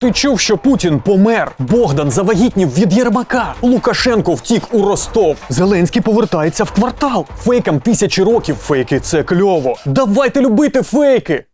Ти чув, що Путін помер? Богдан завагітнів від Єрмака. Лукашенко втік у Ростов. Зеленський повертається в квартал. Фейкам тисячі років. Фейки це кльово. Давайте любити фейки.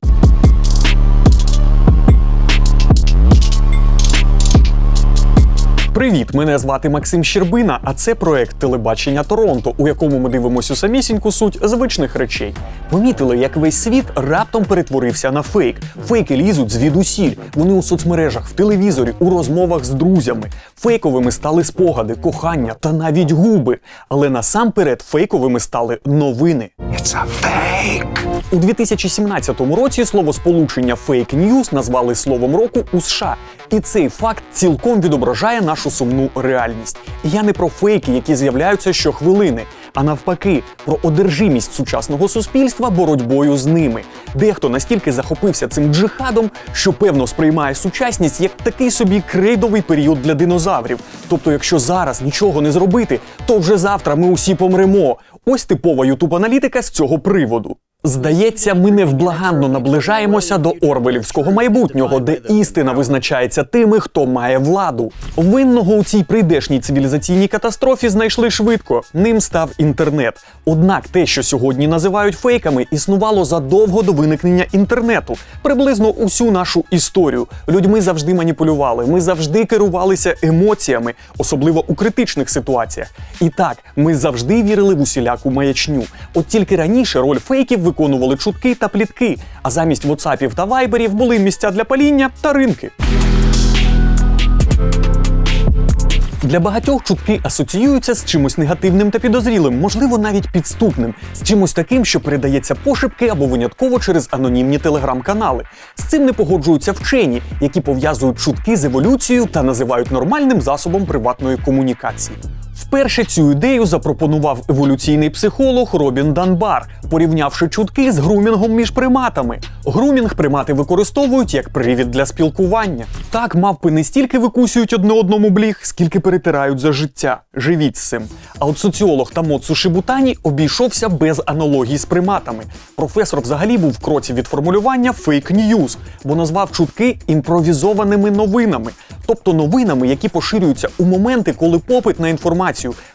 Привіт, мене звати Максим Щербина, а це проект телебачення Торонто, у якому ми дивимося самісіньку суть звичних речей. Помітили, як весь світ раптом перетворився на фейк. Фейки лізуть звідусіль. Вони у соцмережах, в телевізорі, у розмовах з друзями. Фейковими стали спогади, кохання та навіть губи. Але насамперед фейковими стали новини. It's a fake. У 2017 році словосполучення «фейк ньюс» назвали словом року у США. І цей факт цілком відображає нашу сумну реальність. І я не про фейки, які з'являються щохвилини, а навпаки, про одержимість сучасного суспільства боротьбою з ними. Дехто настільки захопився цим джихадом, що певно сприймає сучасність як такий собі крейдовий період для динозаврів. Тобто, якщо зараз нічого не зробити, то вже завтра ми усі помремо. Ось типова ютуб-аналітика з цього приводу. Здається, ми невблаганно наближаємося до орвелівського майбутнього, де істина визначається тими, хто має владу. Винного у цій прийдешній цивілізаційній катастрофі знайшли швидко. Ним став інтернет. Однак те, що сьогодні називають фейками, існувало задовго до виникнення інтернету, приблизно усю нашу історію. Людьми завжди маніпулювали, ми завжди керувалися емоціями, особливо у критичних ситуаціях. І так, ми завжди вірили в усіляку маячню. От тільки раніше роль фейків виконували чутки та плітки, а замість вотсапів та вайберів були місця для паління та ринки. Для багатьох чутки асоціюються з чимось негативним та підозрілим, можливо, навіть підступним, з чимось таким, що передається пошепки або винятково через анонімні телеграм-канали. З цим не погоджуються вчені, які пов'язують чутки з еволюцією та називають нормальним засобом приватної комунікації. Вперше цю ідею запропонував еволюційний психолог Робін Данбар, порівнявши чутки з грумінгом між приматами. Грумінг примати використовують як привід для спілкування. Так мавпи не стільки викусюють одне одному бліг, скільки перетирають за життя. Живіть з цим. А от соціолог Тамоцу Шибутані обійшовся без аналогій з приматами. Професор взагалі був в кроці від формулювання фейк ньюз, бо назвав чутки імпровізованими новинами, тобто новинами, які поширюються у моменти, коли попит на інформацію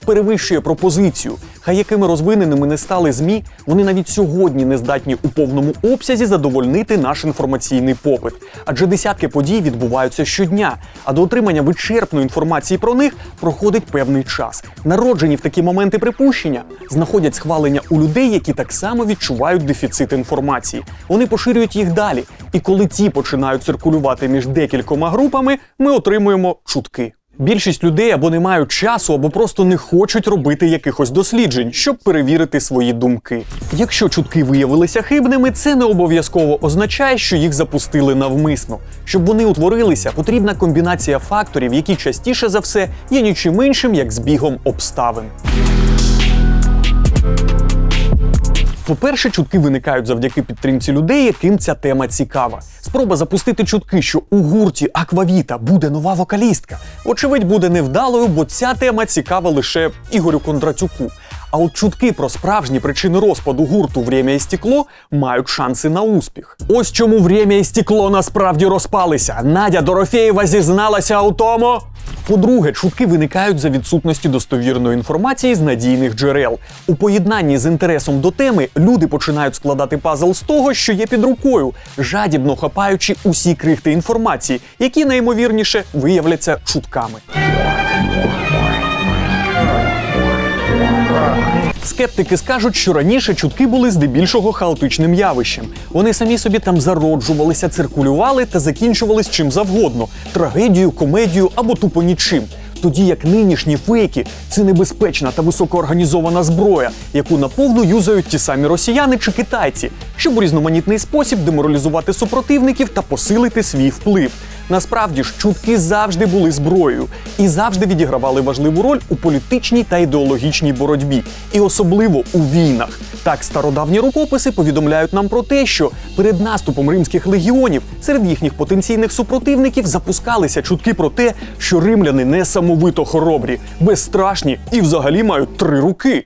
перевищує пропозицію. Хай якими розвиненими не стали змі, вони навіть сьогодні не здатні у повному обсязі задовольнити наш інформаційний попит. Адже десятки подій відбуваються щодня, а до отримання вичерпної інформації про них проходить певний час. Народжені в такі моменти припущення знаходять схвалення у людей, які так само відчувають дефіцит інформації. Вони поширюють їх далі. І коли ті починають циркулювати між декількома групами, ми отримуємо чутки. Більшість людей або не мають часу, або просто не хочуть робити якихось досліджень, щоб перевірити свої думки. Якщо чутки виявилися хибними, це не обов'язково означає, що їх запустили навмисно. Щоб вони утворилися, потрібна комбінація факторів, які частіше за все є нічим іншим, як збігом обставин. По-перше, чутки виникають завдяки підтримці людей, яким ця тема цікава. Спроба запустити чутки, що у гурті Аквавіта буде нова вокалістка, очевидь, буде невдалою, бо ця тема цікава лише Ігорю Кондратюку. А от чутки про справжні причини розпаду гурту «Время і стекло мають шанси на успіх. Ось чому «Время і стекло насправді розпалися. Надя Дорофєєва зізналася у тому. По-друге, чутки виникають за відсутності достовірної інформації з надійних джерел. У поєднанні з інтересом до теми люди починають складати пазл з того, що є під рукою, жадібно хапаючи усі крихти інформації, які найімовірніше виявляться чутками. Скептики скажуть, що раніше чутки були здебільшого хаотичним явищем. Вони самі собі там зароджувалися, циркулювали та закінчувались чим завгодно трагедією, комедією або тупо нічим. Тоді як нинішні фейки це небезпечна та високоорганізована зброя, яку наповну юзають ті самі росіяни чи китайці, щоб у різноманітний спосіб деморалізувати супротивників та посилити свій вплив. Насправді ж чутки завжди були зброєю і завжди відігравали важливу роль у політичній та ідеологічній боротьбі, і особливо у війнах. Так, стародавні рукописи повідомляють нам про те, що перед наступом римських легіонів серед їхніх потенційних супротивників запускалися чутки про те, що римляни несамовито хоробрі, безстрашні і взагалі мають три руки.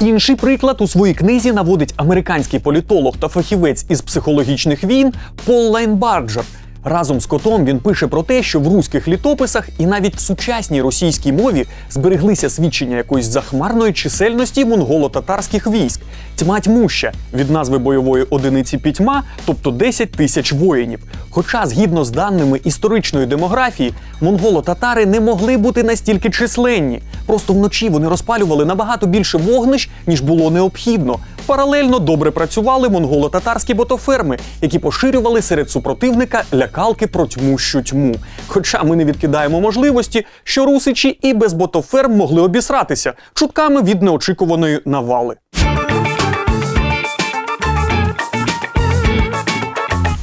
Інший приклад у своїй книзі наводить американський політолог та фахівець із психологічних війн Пол Лайнбарджер. Разом з котом він пише про те, що в руських літописах і навіть в сучасній російській мові збереглися свідчення якоїсь захмарної чисельності монголо-татарських військ. Тьма тьмуща від назви бойової одиниці пітьма, тобто 10 тисяч воїнів. Хоча, згідно з даними історичної демографії, монголо-татари не могли бути настільки численні. Просто вночі вони розпалювали набагато більше вогнищ, ніж було необхідно. Паралельно добре працювали монголо-татарські ботоферми, які поширювали серед супротивника лякалки про тьмущу тьму. Хоча ми не відкидаємо можливості, що русичі і без ботоферм могли обісратися чутками від неочікуваної навали.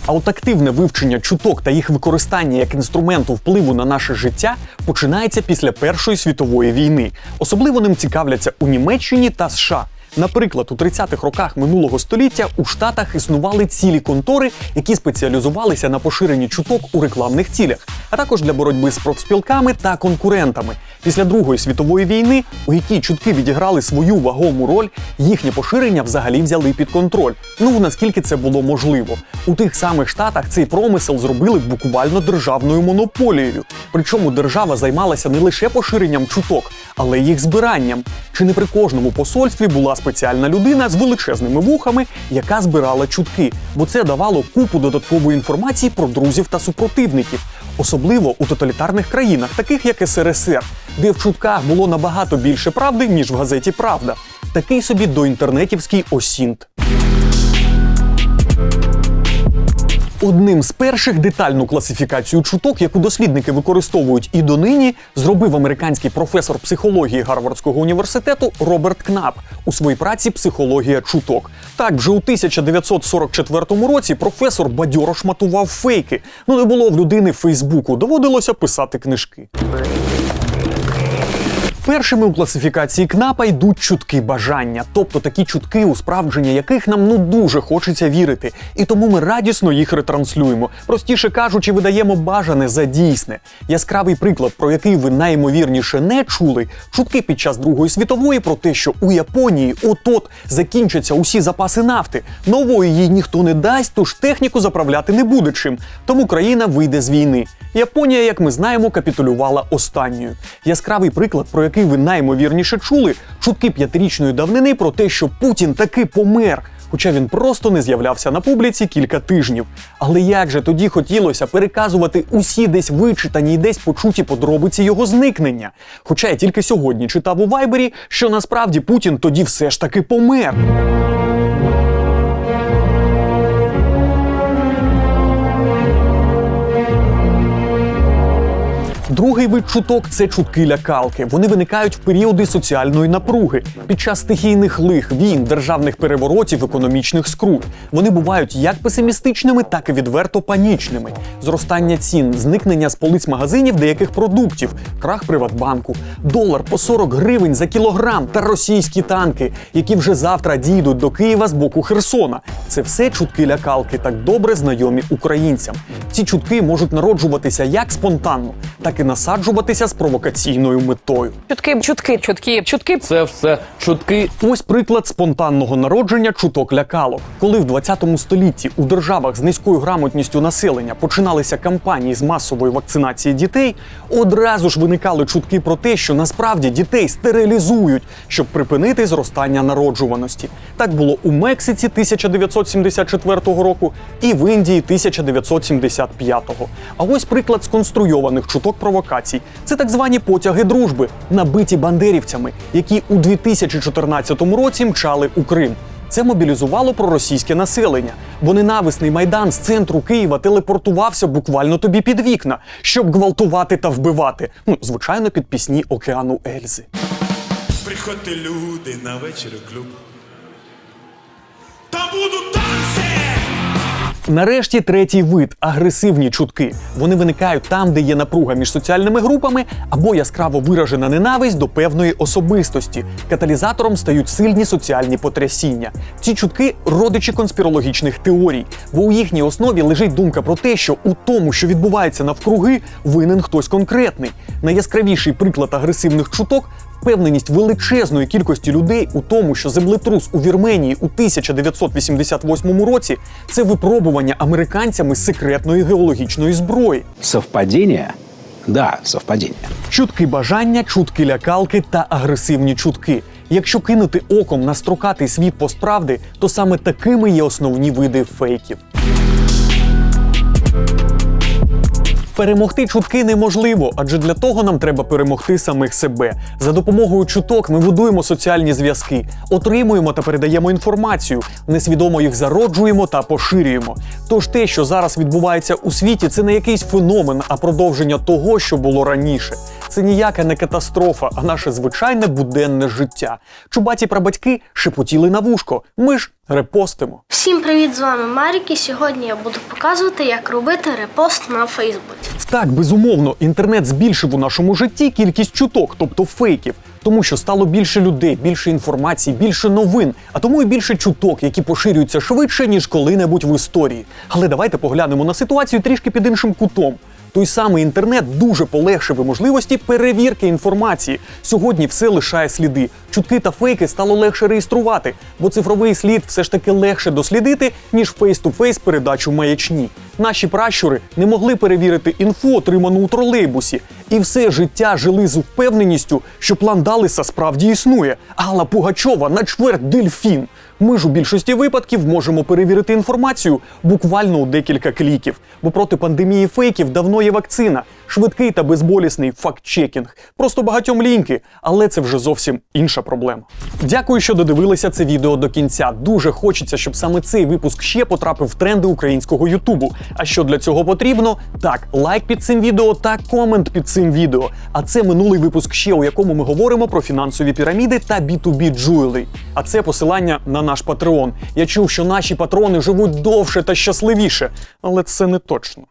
А от активне вивчення чуток та їх використання як інструменту впливу на наше життя починається після Першої світової війни. Особливо ним цікавляться у Німеччині та США. Наприклад, у 30-х роках минулого століття у Штатах існували цілі контори, які спеціалізувалися на поширенні чуток у рекламних цілях, а також для боротьби з профспілками та конкурентами. Після Другої світової війни, у якій чутки відіграли свою вагому роль, їхнє поширення взагалі взяли під контроль. Ну наскільки це було можливо. У тих самих штатах цей промисел зробили буквально державною монополією. Причому держава займалася не лише поширенням чуток, але й їх збиранням. Чи не при кожному посольстві була спеціальна людина з величезними вухами, яка збирала чутки, бо це давало купу додаткової інформації про друзів та супротивників, особливо у тоталітарних країнах, таких як СРСР, де в чутках було набагато більше правди, ніж в газеті Правда. Такий собі доінтернетівський осінт. Одним з перших детальну класифікацію чуток, яку дослідники використовують і донині, зробив американський професор психології Гарвардського університету Роберт Кнап у своїй праці Психологія чуток. Так, вже у 1944 році професор бадьоро шматував фейки. Ну не було в людини Фейсбуку, доводилося писати книжки. Першими у класифікації КНАПа йдуть чутки бажання, тобто такі чутки, у справдження яких нам ну дуже хочеться вірити, і тому ми радісно їх ретранслюємо. Простіше кажучи, видаємо бажане за дійсне. Яскравий приклад, про який ви найімовірніше не чули, чутки під час Другої світової про те, що у Японії от-от закінчаться усі запаси нафти. Нової їй ніхто не дасть, тож техніку заправляти не буде чим. Тому країна вийде з війни. Японія, як ми знаємо, капітулювала останньою. Яскравий приклад, про який ви наймовірніше чули, чутки п'ятирічної давнини про те, що Путін таки помер. Хоча він просто не з'являвся на публіці кілька тижнів. Але як же тоді хотілося переказувати усі десь вичитані й десь почуті подробиці його зникнення? Хоча я тільки сьогодні читав у Вайбері, що насправді Путін тоді все ж таки помер. Другий вид чуток це чутки лякалки. Вони виникають в періоди соціальної напруги, під час стихійних лих, війн, державних переворотів, економічних скрут. Вони бувають як песимістичними, так і відверто панічними. Зростання цін, зникнення з полиць магазинів деяких продуктів, крах Приватбанку, долар по 40 гривень за кілограм та російські танки, які вже завтра дійдуть до Києва з боку Херсона. Це все чутки лякалки, так добре знайомі українцям. Ці чутки можуть народжуватися як спонтанно, так і насаджуватися з провокаційною метою. Чутки, чутки, чутки, чутки. Це все чутки. Ось приклад спонтанного народження чуток лякалок. Коли в 20 столітті у державах з низькою грамотністю населення починалися кампанії з масової вакцинації дітей, одразу ж виникали чутки про те, що насправді дітей стерилізують, щоб припинити зростання народжуваності. Так було у Мексиці 1974 року і в Індії 1975. А ось приклад сконструйованих чуток провокацій. Це так звані потяги дружби, набиті бандерівцями, які у 2014 році мчали у Крим. Це мобілізувало проросійське населення, бо ненависний майдан з центру Києва телепортувався буквально тобі під вікна, щоб гвалтувати та вбивати. Ну, звичайно, під пісні океану Ельзи. Приходьте люди на вечір у клуб. Там будуть! Нарешті третій вид агресивні чутки. Вони виникають там, де є напруга між соціальними групами або яскраво виражена ненависть до певної особистості. Каталізатором стають сильні соціальні потрясіння. Ці чутки родичі конспірологічних теорій, бо у їхній основі лежить думка про те, що у тому, що відбувається навкруги, винен хтось конкретний. Найяскравіший приклад агресивних чуток Впевненість величезної кількості людей у тому, що землетрус у Вірменії у 1988 році це випробування американцями секретної геологічної зброї. Совпадение? Да, совпадение. Чутки бажання, чутки лякалки та агресивні чутки. Якщо кинути оком на строкатий світ постправди, то саме такими є основні види фейків. Перемогти чутки неможливо, адже для того нам треба перемогти самих себе. За допомогою чуток ми будуємо соціальні зв'язки, отримуємо та передаємо інформацію, несвідомо їх зароджуємо та поширюємо. Тож те, що зараз відбувається у світі, це не якийсь феномен, а продовження того, що було раніше. Це ніяка не катастрофа, а наше звичайне буденне життя. Чубаті прабатьки шепотіли на вушко. Ми ж репостимо. Всім привіт, з вами Марік, і сьогодні я буду показувати, як робити репост на Фейсбуці. Так, безумовно, інтернет збільшив у нашому житті кількість чуток, тобто фейків, тому що стало більше людей, більше інформації, більше новин, а тому і більше чуток, які поширюються швидше ніж коли-небудь в історії. Але давайте поглянемо на ситуацію трішки під іншим кутом. Той самий інтернет дуже полегшив можливості перевірки інформації. Сьогодні все лишає сліди. Чутки та фейки стало легше реєструвати, бо цифровий слід все ж таки легше дослідити, ніж фейс-ту-фейс передачу маячні. Наші пращури не могли перевірити інфу, отриману у тролейбусі, і все життя жили з впевненістю, що план Далеса справді існує. Алла Пугачова на чверть дельфін. Ми ж у більшості випадків можемо перевірити інформацію буквально у декілька кліків, бо проти пандемії фейків давно є вакцина, швидкий та безболісний факт-чекінг. Просто багатьом ліньки, але це вже зовсім інша проблема. Дякую, що додивилися це відео до кінця. Дуже хочеться, щоб саме цей випуск ще потрапив в тренди українського Ютубу. А що для цього потрібно? Так, лайк під цим відео та комент під цим відео. А це минулий випуск ще, у якому ми говоримо про фінансові піраміди та B2B джуелей. А це посилання на наш Патреон. Я чув, що наші патрони живуть довше та щасливіше, але це не точно.